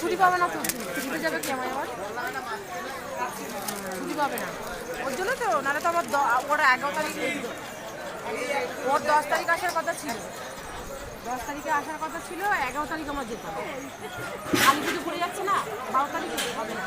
ছুটি পাবে না তো? ছুটি যাবে কি আমার আবার? ছুটি পাবে না। ওর জন্য তো, নাহলে তো আমার ওর এগারো তারিখ ওর দশ তারিখ আসার কথা ছিল। দশ তারিখে আসার কথা ছিল, এগারো তারিখ আমার যেতে হবে কালী পুজো পড়ে যাচ্ছে না, বারো তারিখে হবে না।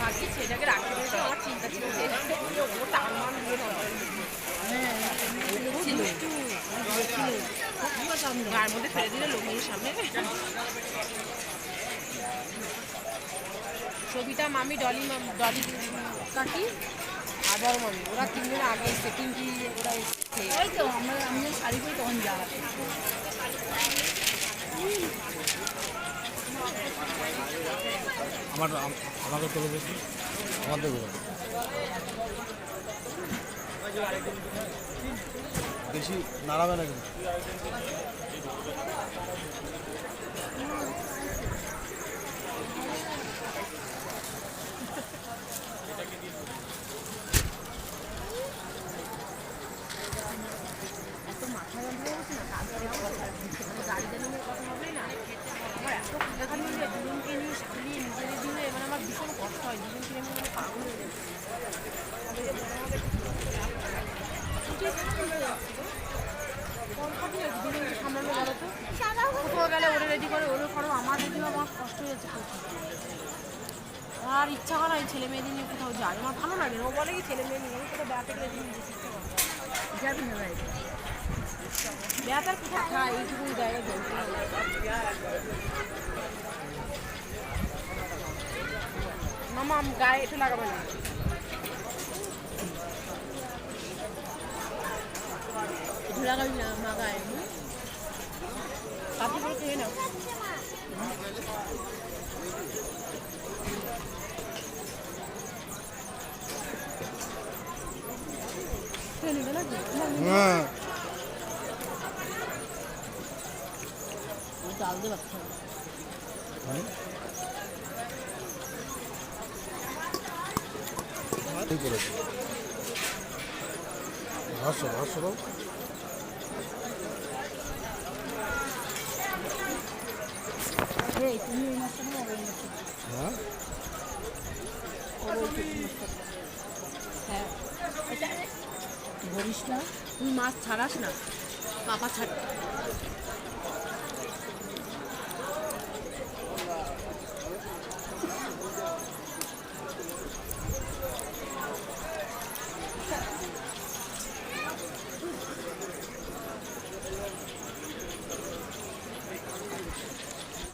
ভাগ্যি ছেলেটাকে রাখতে পেরেছে আমার চিন্তা ছিল যে ও টানমান দিয়ে গার মধ্যে ফেলে দিলে সামনে। সবিতা মামি ডলি ডলি কাকি আর বড় মামি। ওরা তিনজন আগে এসছে পিঙ্কি ওরা এসছে। ওই তো আমরা আমি শাড়ি পরে তখন যাওয়া আমার আম- আমাকে তোলে দেখব বেশি নাড়াবে না কিন্তু। আমার রেডি আমার কষ্ট হয়ে আর ইচ্ছা করে এই ছেলে মেয়েদের নিয়ে কোথাও যায় আমার ভালো লাগে না। ও বলে কি ছেলে মেয়ে নিয়ে? আমি কোথাও বেড়াতে গেলে আর কোথাও খায় এইটুকু জায়গায় জলতে মামা, গায়ে একটু লাগাবে না। ধরা গাড়ি না মাগায় কাপড় করে খেয়ে নাও খেয়ে নেবে নাকি? হ্যাঁ চাল দিয়ে বাচ্চা ঠিক করেছে হাসো হাসো তুমি এই মাছটা নিয়ে ওই মাছটা হ্যাঁ? হ্যাঁ না। তুই মাছ ছাড়াস না। পাপা ছাড়।